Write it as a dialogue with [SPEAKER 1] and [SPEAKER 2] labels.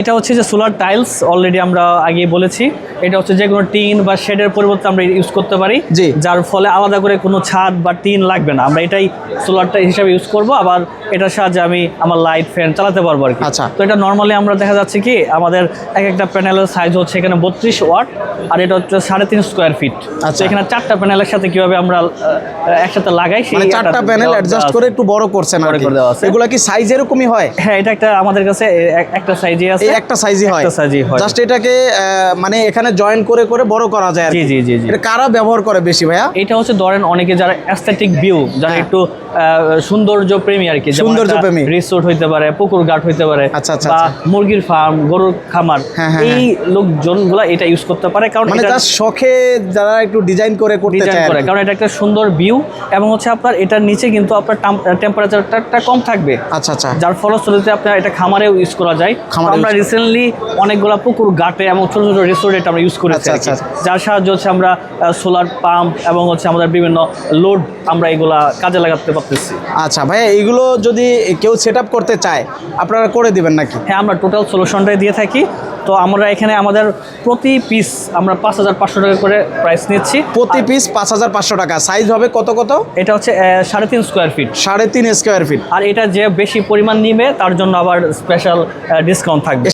[SPEAKER 1] এটা হচ্ছে যে সোলার টাইলস অলরেডি আমরা আগে বলেছি। এটা হচ্ছে যে কোনো টিন বা শেডের পরিবর্তে আমরা ইউজ করতে পারি। যার ফলে আলাদা করে কোনো ছাদ বা টিন লাগবে না। আমরা এটাই সোলারটা হিসাবে ইউজ করব। আবার এটার সাহায্যে আমি আমার লাইট ফ্যান চালাতে পারব আর কি
[SPEAKER 2] আচ্ছা।
[SPEAKER 1] তো এটা নর্মালি আমরা দেখা যাচ্ছে কি আমাদের এক একটা প্যানেলের সাইজ হচ্ছে এখানে বত্রিশ ওয়াট আর এটা হচ্ছে সাড়ে তিন স্কোয়ার ফিট
[SPEAKER 2] আচ্ছা।
[SPEAKER 1] এখানে চারটা প্যানেলের সাথে কীভাবে আমরা একসাথে লাগাই সেই
[SPEAKER 2] মানে চারটা প্যানেল অ্যাডজাস্ট করে একটু বড় করছেন আর কি। এগুলা কি সাইজ এরকমই হয়?
[SPEAKER 1] হ্যাঁ এটা একটা আমাদের কাছে একটা সাইজে আছে।
[SPEAKER 2] একটা সাইজই হয়।
[SPEAKER 1] একটা size-ই হয়।
[SPEAKER 2] জাস্ট এটাকে মানে এখানে জয়েন করে করে বড় করা যায়
[SPEAKER 1] জি জি জি
[SPEAKER 2] এটা কারা ব্যবহার করে বেশি ভাইয়া?
[SPEAKER 1] এটা হচ্ছে ধরেন অনেকে যারা অ্যাস্থেটিক ভিউ যারা
[SPEAKER 2] হ্যাঁ।
[SPEAKER 1] একটু সৌন্দর্য প্রেমী আর কি।
[SPEAKER 2] সৌন্দর্য প্রেমী।
[SPEAKER 1] রিসোর্ট হইতে পারে পুকুর ঘাট হইতে পারে
[SPEAKER 2] আচ্ছা, আচ্ছা, আচ্ছা।
[SPEAKER 1] মুরগির ফার্ম গরুর খামার
[SPEAKER 2] হ্যাঁ, হ্যাঁ,
[SPEAKER 1] এই লোকজনগুলা এটা ইউজ করতে পারে কারণ
[SPEAKER 2] মানে জাস্ট শখে যারা একটু ডিজাইন করে করতে চায়
[SPEAKER 1] করে কারণ এটা একটা সুন্দর ভিউ এবং হচ্ছে আপনার এটার নিচে কিন্তু আপনার টেম্পারেচারটা কম থাকবে।
[SPEAKER 2] আচ্ছা আচ্ছা।
[SPEAKER 1] যার ফলশ্রুতিতে আপনার এটা খামারেও ইউজ করা যায়। আমরা রিসেন্টলি অনেকগুলো পুকুর ঘাটে এবং ছোটো ছোটো রিসোর্ট এটা আমরা ইউজ করেছি
[SPEAKER 2] আচ্ছা,
[SPEAKER 1] কি।
[SPEAKER 2] আচ্ছা,
[SPEAKER 1] যার সাহায্যে হচ্ছে আমরা সোলার পাম্প এবং হচ্ছে আমাদের বিভিন্ন লোড আমরা এগুলা কাজে লাগাতে পারতেছি।
[SPEAKER 2] আচ্ছা ভাইয়া এইগুলো যদি কেউ সেট করতে চায় আপনারা করে দিবেন নাকি?
[SPEAKER 1] হ্যাঁ আমরা টোটাল সলিউশনটাই দিয়ে থাকি। তো আমরা এখানে আমাদের প্রতি পিস আমরা পাঁচ হাজার পাঁচশো টাকা করে প্রাইস নিচ্ছি।
[SPEAKER 2] প্রতি পিস পাঁচ হাজার পাঁচশো টাকা। সাইজ হবে কত কত?
[SPEAKER 1] এটা হচ্ছে সাড়ে তিন স্কোয়ার ফিট
[SPEAKER 2] সাড়ে তিন স্কোয়ার ফিট
[SPEAKER 1] আর এটা যে বেশি পরিমাণ নিবে তার জন্য আবার স্পেশাল ডিসকাউন্ট থাকবে।